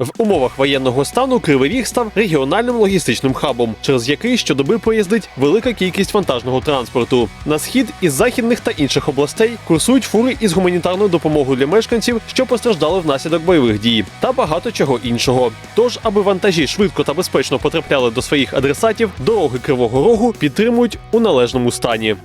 В умовах воєнного стану Кривий Ріг став регіональним логістичним хабом, через який щодоби поїздить велика кількість вантажного транспорту. На схід із західних та інших областей курсують фури із гуманітарною допомогою для мешканців, що постраждали внаслідок бойових дій, та багато чого іншого. Тож, аби вантажі швидко та безпечно потрапляли до своїх адресатів, дороги Кривого Рогу підтримують у належному стані.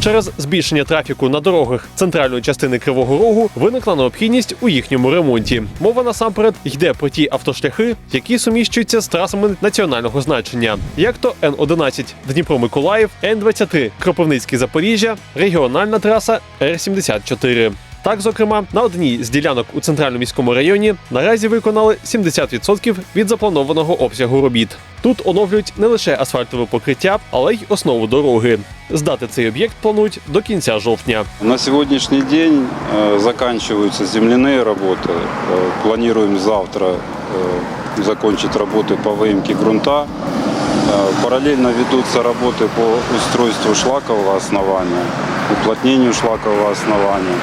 Через збільшення трафіку на дорогах центральної частини Кривого Рогу виникла необхідність у їхньому ремонті. Мова насамперед йде про ті автошляхи, які суміщуються з трасами національного значення, як то Н-11 Дніпро-Миколаїв, Н-23 Кропивницький Запоріжжя, регіональна траса Р-74. Так, зокрема, на одній з ділянок у центральному міському районі наразі виконали 70% від запланованого обсягу робіт. Тут оновлюють не лише асфальтове покриття, але й основу дороги. Здати цей об'єкт планують до кінця жовтня. На сегодняшний день э, заканчиваются земляные работы. Э, Планируем завтра э, закончить работы по выемке грунта. Э, Параллельно ведутся работы по устройству шлакового основания, уплотнению шлакового основания.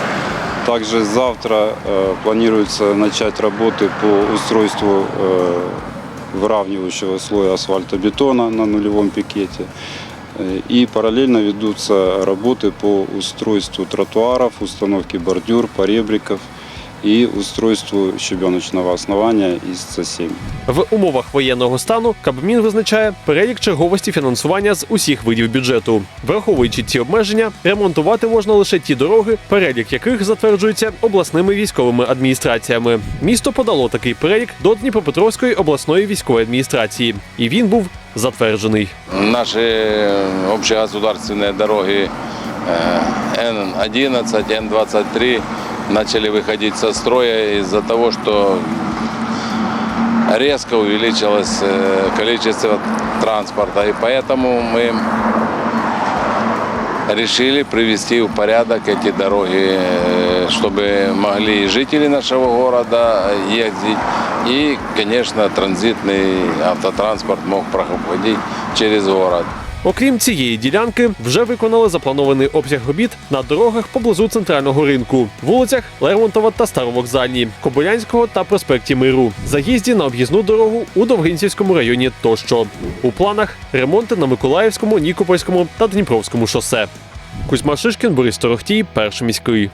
Также завтра э, планируется начать работы по устройству э, выравнивающего слоя асфальтобетона на нулевом пикете. Э, И параллельно ведутся работы по устройству тротуаров, установке бордюр, поребриков и устройству щебеночного основания из С7. В умовах воєнного стану Кабмін визначає перелік черговості фінансування з усіх видів бюджету. Враховуючи ці обмеження, ремонтувати можна лише ті дороги, перелік яких затверджується обласними військовими адміністраціями. Місто подало такий перелік до Дніпропетровської обласної військової адміністрації, і він був затверджений. Наши общегосударственные дороги э, Н-11, Н-23 начали выходить со строя из-за того, что резко увеличилось э, количество транспорта. И поэтому мы решили привести в порядок эти дороги, э, чтобы могли и жители нашего города ездить, и, конечно, транзитный автотранспорт мог проходить через город. Окрім цієї ділянки, вже виконали запланований обсяг робіт на дорогах поблизу центрального ринку, вулицях Лермонтова та Старовокзальній, Кобилянського та проспекті Миру, заїзді на об'їзну дорогу у Довгинцівському районі тощо. У планах ремонти на Миколаївському, Нікопольському та Дніпровському шосе. Кузьма Шишкін, Борис Торохтій, перший міський.